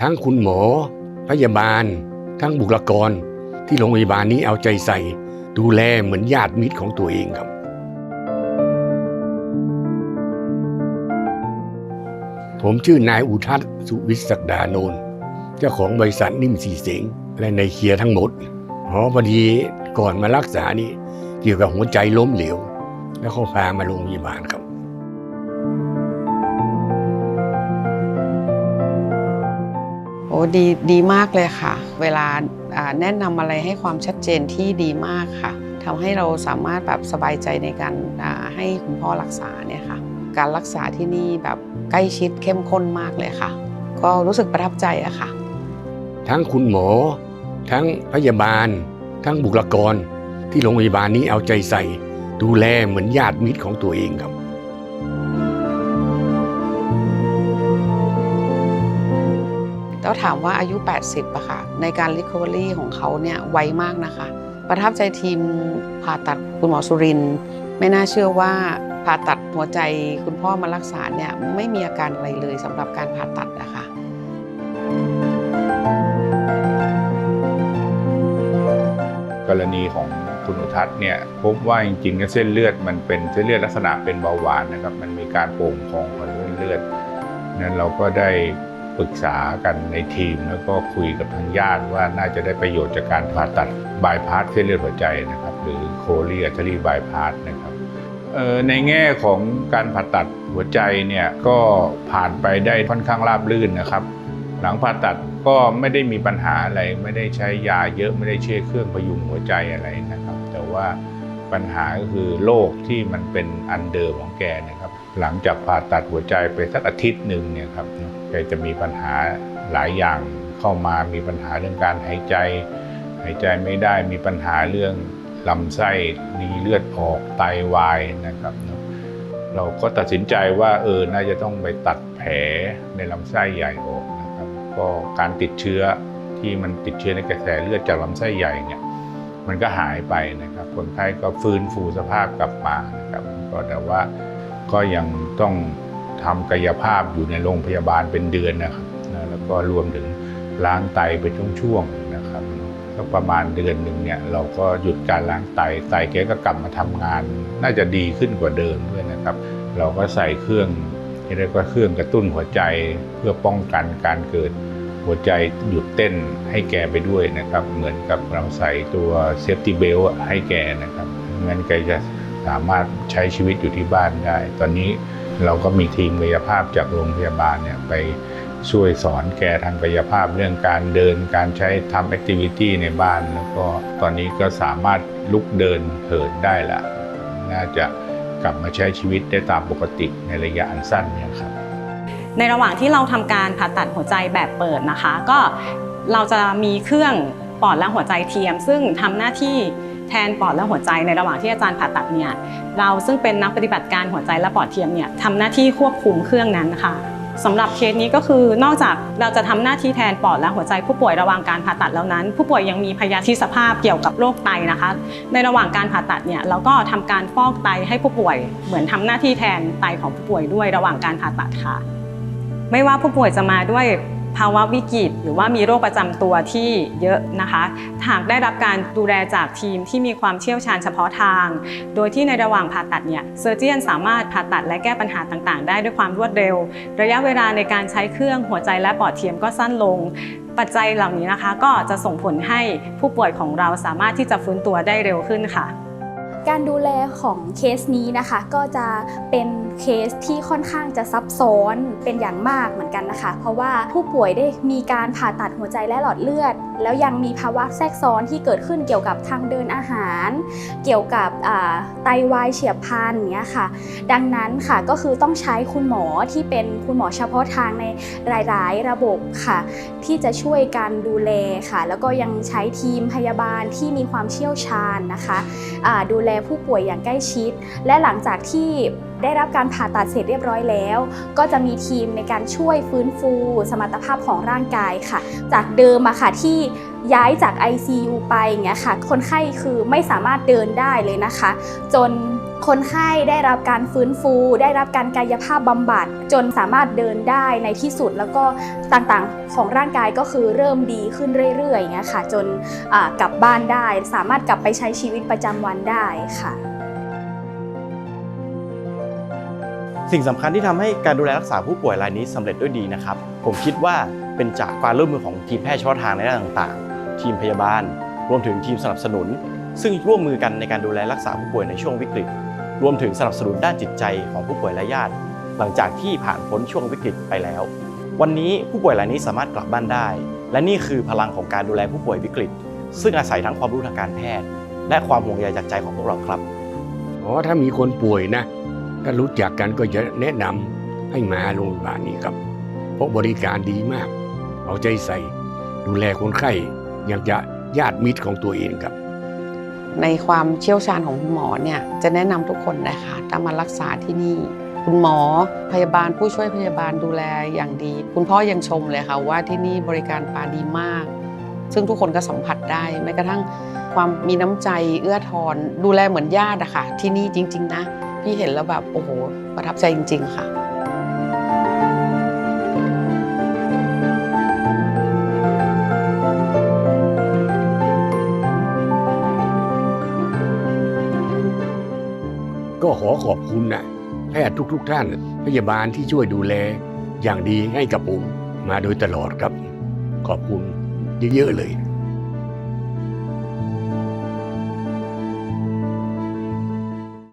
ทั้งคุณหมอ พยาบาล ทั้งบุคลากร ที่โรงพยาบาลนี้เอาใจใส่ ดูแลเหมือนญาติมิตรของตัวเองครับ ผมชื่อนายอุทัศน์สุวิศักดาโนนเจ้าของบริษัทนิ่มสีเสงและในเคียร์ทั้งหมดหอพอดีก่อนมารักษานี่เกี่ยวกับหัวใจล้มเหลว แล้วเขาพามาโรงพยาบาลครับ ดีดีมากเลยค่ะ เวลาแนะนำอะไรให้ความชัดเจนที่ดีมากค่ะทำให้เราสามารถแบบสบายใจในการให้คุณพ่อรักษาเนี่ยค่ะ การรักษาที่นี่แบบใกล้ชิดเข้มข้นมากเลยค่ะ ก็รู้สึกประทับใจอะค่ะ ทั้งคุณหมอ ทั้งพยาบาล ทั้งบุคลากร ที่โรงพยาบาลนี้เอาใจใส่ ดูแลเหมือนญาติมิตรของตัวเองครับ แล้วถามว่าอายุ 80อะค่ะ ในการ Recovery ของเขาเนี่ยไวมากนะคะ ประทับใจทีมผ่าตัดคุณหมอสุริน ไม่น่าเชื่อว่าผ่าตัดหัวใจคุณพ่อมารักษาเนี่ยไม่มีอาการอะไรเลยสำหรับการผ่าตัดนะคะกรณีของคุณอุทัศน์เนี่ยพบว่าจริงๆเส้นเลือดมันเป็นเส้นเลือดลักษณะเป็นเบาหวานนะครับมันมีการโป่งพองของเส้นเลือดนั้นเราก็ได้ ปรึกษากันในทีม แล้วก็คุยกับทางญาติว่าน่าจะได้ประโยชน์จากการผ่าตัดบายพาสเส้นเลือดหัวใจนะครับ หรือโคลีอัตรีบายพาสนะครับในแง่ของการผ่าตัดหัวใจเนี่ยก็ผ่านไปได้ค่อนข้างราบรื่นนะครับ หลังผ่าตัดก็ไม่ได้มีปัญหาอะไร ไม่ได้ใช้ยาเยอะไม่ได้เชื่อเครื่องพยุงหัวใจอะไรนะครับ แต่ว่า ปัญหาก็คือโรคที่มันเป็นอันเดิมของแกนะครับ หลังจากผ่าตัดหัวใจไปสักอาทิตย์หนึ่งเนี่ยครับแกจะมีปัญหาหลายอย่างเข้ามามีปัญหาเรื่องการหายใจ หายใจไม่ได้มีปัญหาเรื่องลำไส้มีเลือดออกไตวายนะครับเราก็ตัดสินใจว่าเออน่าจะต้องไปตัดแผลในลำไส้ใหญ่ออกนะครับก็การติดเชื้อที่มันติดเชื้อในกระแสเลือดจากลำไส้ใหญ่เนี่ยมันก็หายไปนะ คนไข้ก็ฟื้นฟูสภาพกลับมานะครับก็แต่ว่าก็ยังต้องทำกายภาพอยู่ในโรงพยาบาลเป็นเดือนนะครับแล้วก็รวมถึงล้างไตเป็นช่วงๆนะครับก็ประมาณเดือนหนึ่งเนี่ยเราก็หยุดการล้างไตไตแกก็กลับมาทำงาน น่าจะดีขึ้นกว่าเดิมด้วยนะครับ เราก็ใส่เครื่องเรียกว่าเครื่องกระตุ้นหัวใจเพื่อป้องกันการเกิด หัวใจหยุดเต้นให้แกไปด้วยนะครับ เหมือนกับเราใส่ตัวเซฟตี้เบลให้แกนะครับงั้นแกจะสามารถใช้ชีวิตอยู่ที่บ้านได้ ตอนนี้เราก็มีทีมกายภาพจากโรงพยาบาลเนี่ยไปช่วยสอนแกทางกายภาพเรื่องการเดินการใช้ทำแอคทิวิตี้ในบ้าน แล้วก็ตอนนี้ก็สามารถลุกเดินเหินได้ละ น่าจะกลับมาใช้ชีวิตได้ตามปกติในระยะอันสั้นเนี่ยครับ ในระหว่างที่เราทำการผ่าตัดหัวใจแบบเปิดนะคะ ก็เราจะมีเครื่องปอดและหัวใจเทียม ซึ่งทำหน้าที่แทนปอดและหัวใจในระหว่างที่อาจารย์ผ่าตัดเนี่ยเราซึ่งเป็นนักปฏิบัติการหัวใจและปอดเทียมเนี่ยทำหน้าที่ควบคุมเครื่องนั้นค่ะสำหรับเคสนี้ก็คือนอกจากเราจะทำหน้าที่แทนปอดและหัวใจผู้ป่วยระหว่างการผ่าตัดแล้วนั้น ผู้ป่วยยังมีพยาธิสภาพเกี่ยวกับโรคไตนะคะ ในระหว่างการผ่าตัดเนี่ยเราก็ทำการฟอกไตให้ผู้ป่วย เหมือนทำหน้าที่แทนไตของผู้ป่วยด้วยระหว่างการผ่าตัดค่ะ ไม่ว่าผู้ป่วยจะมาด้วยภาวะวิกฤต หรือว่ามีโรคประจำตัวที่เยอะนะคะหากได้รับการดูแลจากทีมที่มีความเชี่ยวชาญเฉพาะทาง โดยที่ในระหว่างผ่าตัดเนี่ยเซอร์เจียนสามารถผ่าตัดและแก้ปัญหาต่างๆ ได้ด้วยความรวดเร็ว ระยะเวลาในการใช้เครื่องหัวใจและปอดเทียมก็สั้นลง ปัจจัยเหล่านี้นะคะ ก็จะส่งผลให้ผู้ป่วยของเราสามารถที่จะฟื้นตัวได้เร็วขึ้นค่ะ การดูแลของเคสนี้นะคะก็จะเป็นเคสที่ค่อนข้างจะซับซ้อนเป็นอย่างมากเหมือนกันนะคะ เพราะว่าผู้ป่วยได้มีการผ่าตัดหัวใจและหลอดเลือด แล้วยังมีภาวะแทรกซ้อนที่เกิดขึ้นเกี่ยวกับทางเดินอาหาร เกี่ยวกับอ่าไตวายเฉียบพลันเนี้ยค่ะ ดังนั้นค่ะก็คือต้องใช้คุณหมอที่เป็นคุณหมอเฉพาะทางในหลาย ๆ ระบบค่ะ ที่จะช่วยการดูแลค่ะ แล้วก็ยังใช้ทีมพยาบาลที่มีความเชี่ยวชาญนะคะดูแลผู้ป่วยอย่างใกล้ชิด และหลังจากที่ได้รับการผ่าตัดเสร็จเรียบร้อยแล้ว ก็จะมีทีมในการช่วยฟื้นฟู สมรรถภาพของร่างกายค่ะ จากเดิมอะค่ะที่ย้ายจาก ICU ไปอย่างเงี้ยค่ะ คนไข้คือไม่สามารถเดินได้เลยนะคะ จน คนไข้ได้รับการฟื้นฟู ได้รับการกายภาพบำบัด จนสามารถเดินได้ในที่สุดแล้วก็ต่างๆของร่างกายก็คือเริ่มดีขึ้นเรื่อยๆอย่างเงี้ยค่ะ จนกลับบ้านได้ สามารถกลับไปใช้ชีวิตประจำวันได้ค่ะ สิ่งสำคัญที่ทำให้การดูแลรักษาผู้ป่วยรายนี้สำเร็จด้วยดีนะครับ ผมคิดว่าเป็นจากความร่วมมือของทีมแพทย์เฉพาะทางในด้านต่างๆ ทีมพยาบาล รวมถึงทีมสนับสนุน ซึ่งร่วมมือกันในการดูแลรักษาผู้ป่วยในช่วงวิกฤต รวมถึงสนับสนุนด้านจิตใจของผู้ป่วยและญาติ หลังจากที่ผ่านพ้นช่วงวิกฤตไปแล้ว วันนี้ผู้ป่วยรายนี้สามารถกลับบ้านได้ และนี่คือพลังของการดูแลผู้ป่วยวิกฤต ซึ่งอาศัยทั้งความรู้ทางการแพทย์ และความห่วงใยจากใจของพวกเราครับอ๋อถ้ามีคนป่วยนะ ถ้ารู้จักกันก็จะแนะนำให้มาโรงพยาบาลนี้ครับ เพราะบริการดีมาก เอาใจใส่ ดูแลคนไข้อย่างจะญาติมิตรของตัวเองครับ ในความเชี่ยวชาญของคุณหมอเนี่ยจะแนะนำทุกคนนะคะถ้ามารักษาที่นี่ คุณหมอพยาบาลผู้ช่วยพยาบาลดูแลอย่างดี คุณพ่อยังชมเลยค่ะว่าที่นี่บริการปาดีมาก ซึ่งทุกคนก็สัมผัสได้แม้กระทั่งความมีน้ำใจเอื้อทอนดูแลเหมือนญาติอะค่ะที่นี่จริง ๆ นะ พี่เห็นแล้วแบบโอ้โหประทับใจจริง ๆ ค่ะ ขอบคุณนะแพทย์ทุก ๆ ท่าน พยาบาลที่ช่วยดูแล อย่างดีให้กับผมมาโดยตลอดครับ ขอบคุณเยอะๆเลย